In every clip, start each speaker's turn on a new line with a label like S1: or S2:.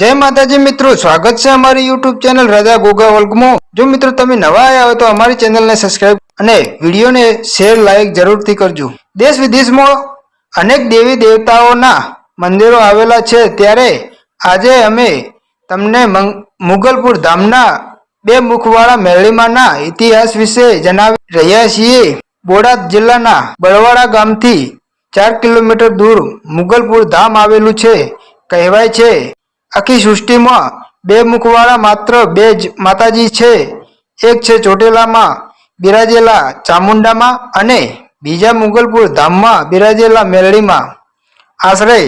S1: જય માતાજી મિત્રો, સ્વાગત છે અમારી યુટ્યુબ ચેનલ રાજા ગોગા વર્ગમાં. જો મિત્રો તમે નવા આવ્યા હોય તો અમારી ચેનલને સબસ્ક્રાઇબ અને વિડીયોને શેર લાઈક જરૂરથી કરજો. દેશ વિદેશમાં અનેક દેવી દેવતાઓના મંદિરો આવેલા છે. ત્યારે આજે અમે તમને મંગ- મુગલપુર ધામના બે મુખવાળા મેળીમાના ઇતિહાસ વિશે જણાવી રહ્યા છીએ. બોડાદ જિલ્લાના બળવાડા ગામથી ચાર કિલોમીટર દૂર મુગલપુર ધામ આવેલું છે. કહેવાય છે આખી સૃષ્ટિમાં બે મુખવાળા માત્ર બે જ માતાજી છે. એક છે ચોટેલામાં બિરાજેલા ચામુંડામાં અને બીજા મુગલપુર ધામમાં બિરાજેલા મેરડીમાં. આશરે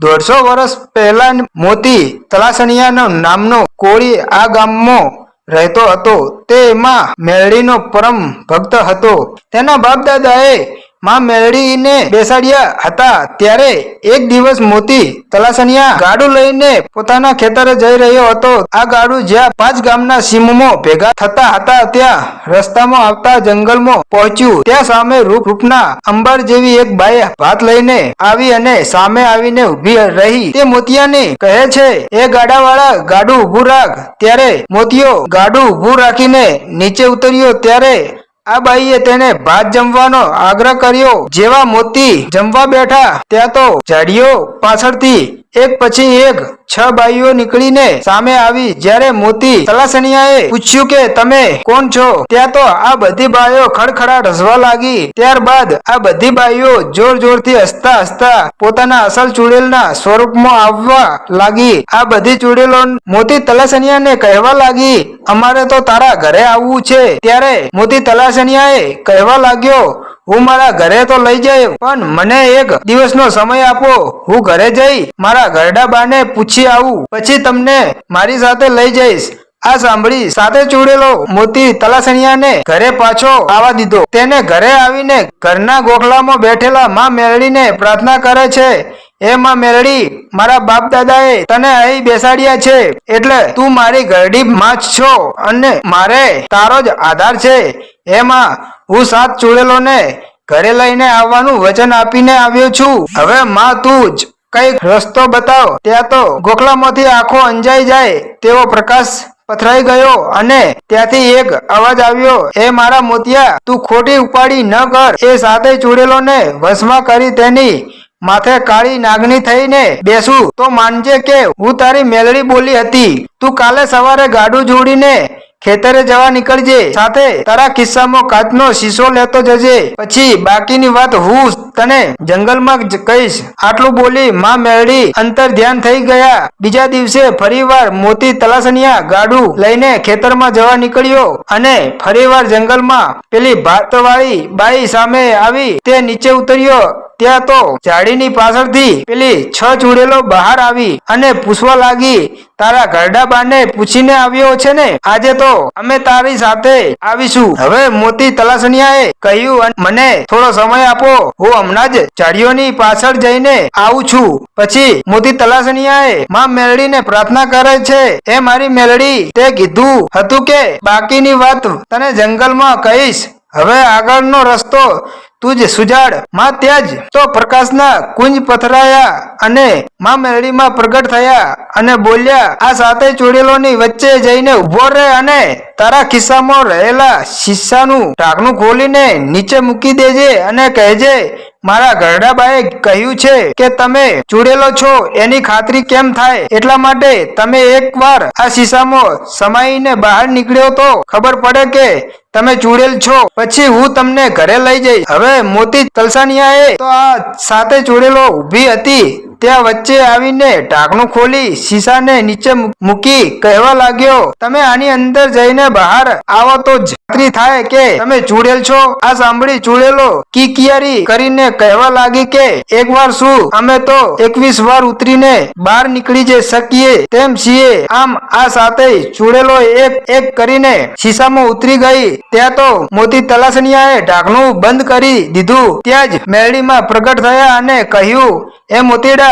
S1: દોઢસો વર્ષ પહેલા મોતી તલાસણિયાનો નામનો કોળી આ ગામમાં રહેતો હતો. તેમાં મેરડીનો પરમ ભક્ત હતો. તેના બાપ દાદાએ માં મેળવીને બેસાડ્યા હતા. ત્યારે એક દિવસ મોતી તલાસણિયા ગાડું લઈને પોતાના ખેતરે જઈ રહ્યો હતો. આ ગાડું જ્યાં પાંચ ગામના સીમમાં ભેગા થતા હતા, ત્યાં રસ્તામાં આવતા જંગલમાં પહોંચ્યું. ત્યાં સામે રૂપ રૂપના અંબર જેવી એક બાઈ ભાત લઈને આવી અને સામે આવીને ઊભી રહી. તે મોતિયાને કહે છે, એ ગાડાવાળા, ગાડું ઊભું રાખ. ત્યારે મોતિયો ગાડું ઊભું રાખીને નીચે ઉતર્યો. ત્યારે આ બાઈએ તેને ભાત જમવાનો આગ્રહ કર્યો. જેવા મોતી જમવા બેઠા, ત્યાં તો ઝાડીઓ પાછળથી એક પછી એક છ બાઈઓ નીકળીને સામે આવી જ્યારે મોતી તલાસણિયાએ પૂછ્યું કે, તમે કોણ છો? ત્યાં તો આ બધી બાઈઓ ખડખડાટ હસવા લાગી. ત્યારબાદ આ બધી બાઈઓ જોર જોરથી હસતા હસતા પોતાના અસલ ચુડેલના સ્વરૂપમાં આવવા લાગી. આ બધી ચુડેલો મોતી તલાસણિયાને કહેવા લાગી, અમારે તો તારા ઘરે આવવું છે. ત્યારે મોતી તલાસણિયાએ કહેવા લાગ્યો હું મારા ઘરે તો લઈ જઈ, પણ મને એક દિવસનો સમય આપો. હું ઘરે જઈ મારા ઘરડા બાને પૂછી આવું. પછી તમને મારી સાથે લઈ જઈશ. આ સાંભળી સાથે ચૂડેલો મોતી તલાસણિયાને ઘરે પાછો આવવા દીધો. તેને ઘરે આવીને ઘરના ગોખલામાં બેઠેલા માં મેરડીને પ્રાર્થના કરે છે, એ માં મેરડી, મારા બાપ દાદાએ તને અહીં બેસાડ્યા છે, એટલે તું મારી ઘરડી માં છો અને મારે તારો જ આધાર છે. એમાં હું સાત ચૂડેલોને ઘરે લઈને આવવાનું વચન આપીને આવ્યો છું. હવે માં તું જ કંઈક રસ્તો બતાવ. ત્યાં તો ગોખલામાંથી આંખો અંજાઈ જાય તેવો પ્રકાશ પથરાઈ ગયો અને ત્યાંથી એક અવાજ આવ્યો, એ મારા મોતિયા, તું ખોટી ઉપાડી ન કર. એ સાથે ચૂડેલોને વશમાં કરી તેની માથે કાળી નાગની થઈને બેસું. તો માનજે કે હું તારી મેલડી બોલી હતી. તું કાલે સવારે ગાડું જોડીને ખેતરે જવા નીકળજે. સાથે તારા કિસ્સામાં કાચનો શીશો લેતો જજે. પછી બાકીની વાત હું તને જંગલમાં કહીશ. આટલું બોલી માં મેળડી અંતર ધ્યાન થઈ ગયા. બીજા દિવસે ફરીવાર મોતી તલાસણિયા ગાડું લઈને ખેતરમાં જવા નીકળ્યો અને ફરીવાર જંગલમાં પેલી ભાતવાળી બાઈ સામે આવી તે નીચે ઉતર્યો. ત્યાં તો ઝાડીની પાછળથી પેલી છ ચૂડેલો બહાર આવી અને પૂછવા લાગી, તારા ઘરડા બાને પૂછીને આવ્યો છે ને? આજે તો અમે તારી સાથે આવીશું. હવે મોતી તલાસણિયાએ કહ્યું મને થોડો સમય આપો. હું હમણાં જ ઝાડીઓની પાછળ જઈને આવું છું. પછી મોતી તલાસણિયાએ માં, મેલડીને પ્રાર્થના કરે છે. એ મારી મેલડી, તે કીધું હતું કે બાકીની વાત તને જંગલમાં કહીશ. હવે આગળનો રસ્તો તું જ સુજાડ, માં ત્યાં જ તો પ્રકાશના કુંજ પથરાયા અને માં મેરડીમાં પ્રગટ થયા અને બોલ્યા, આ સાતે ચોડેલોની વચ્ચે જઈને ઊભો રહે અને તારા ખિસ્સામાં રહેલા શીશાનું ઢાંકણું ખોલીને નીચે મૂકી દેજે અને કહેજે મારા ઘરડાબાએ કહ્યું છે કે તમે ચૂડેલો છો, એની ખાતરી કેમ થાય? એટલા માટે તમે એકવાર આ શીશામાં સમાઈને બહાર નીકળ્યો તો ખબર પડે કે તમે ચૂડેલ છો. પછી હું તમને ઘરે લઈ જઈશ. હવે મોતી તલસાનિયાએ તો આ સાથે ચૂડેલો ઊભી હતી. ત્યાં વચ્ચે આવીને ઢાંકણું ખોલી શીશાને નીચે મૂકી કહેવા લાગ્યો, તમે આની અંદર જઈને બહાર આવો તો જાત્રી થાય કે તમે ચૂડેલ છો. આ સાંભળી ચૂડેલો કિકિયારી કરીને કહેવા લાગી કે, એકવાર શું? અમે તો એકવીસ વાર ઉતરીને બહાર નીકળી જઈ શકીએ તેમ છીએ. આમ આ સાથે ચૂડેલો એક એક કરીને શીશામાં ઉતરી ગઈ. ત્યાં તો મોતી તલાસણિયાએ ઢાંકણું બંધ કરી દીધું. ત્યાં જ મેળીમાં પ્રગટ થયા અને કહ્યું, એ મોતીડા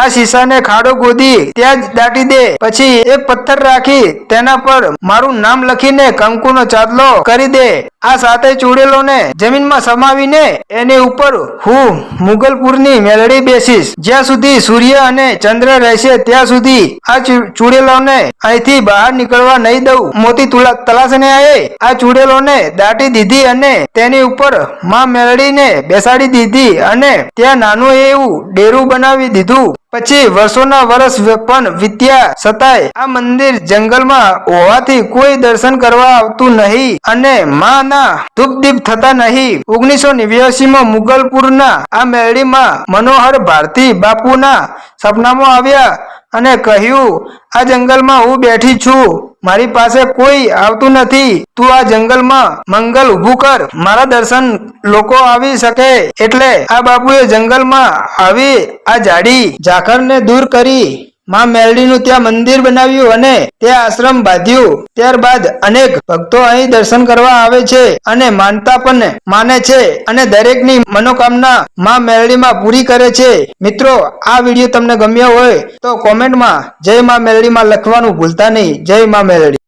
S1: આ શીશાને ખાડો ગોદી ત્યાં જ દાટી દે. પછી એક પથ્થર રાખી તેના પર મારું નામ લખીને કંકુનો ચાદલો કરી દે. આ સાતે ચૂડેલોને જમીનમાં સમાવીને એની ઉપર હું મુગલપુરની મેલડી બેસીશ. જ્યાં સુધી સૂર્ય અને ચંદ્ર રહેશે ત્યાં સુધી આ ચૂડેલોને અહીંથી બહાર નીકળવા નહીં દઉં. મોતી તુલા તલાસણીયાએ આ ચૂડેલોને દાટી દીધી અને તેની ઉપરમાં મેળડીને બેસાડી દીધી અને ત્યાં નાનું એવું ડેરું બનાવી દીધું. પછી વર્ષોના વર્ષ પણ વીત્યા છતાંય આ મંદિર જંગલમાં હોવાથી કોઈ દર્શન કરવા આવતું નહીં અને માના ના દીપ થતા નહીં. ઓગણીસો નેવ્યાસીમાં મુગલપુરના આ મેળીમાં મનોહર ભારતી બાપુના સપનામાં આવ્યા અને કહ્યું, આ જંગલમાં હું બેઠી છું. મારી પાસે કોઈ આવતું નથી. તું આ જંગલમાં મંગલ ઊભું કર. મારા દર્શન લોકો આવી શકે. એટલે આ બાપુએ જંગલમાં આવી આ જાડી ઝાકરને દૂર કરી. માં મેરડીનું ત્યાં મંદિર બનાવ્યું અને ત્યાં આશ્રમ બાંધ્યું. ત્યારબાદ અનેક ભક્તો અહીં દર્શન કરવા આવે છે અને માનતા પણ માને છે અને દરેકની મનોકામના માં મેરડીમાં પૂરી કરે છે. મિત્રો, આ વીડિયો તમને ગમ્યો હોય તો કોમેન્ટમાં જય માં મેરડીમાં લખવાનું ભૂલતા નહીં. જય માં મેલડી.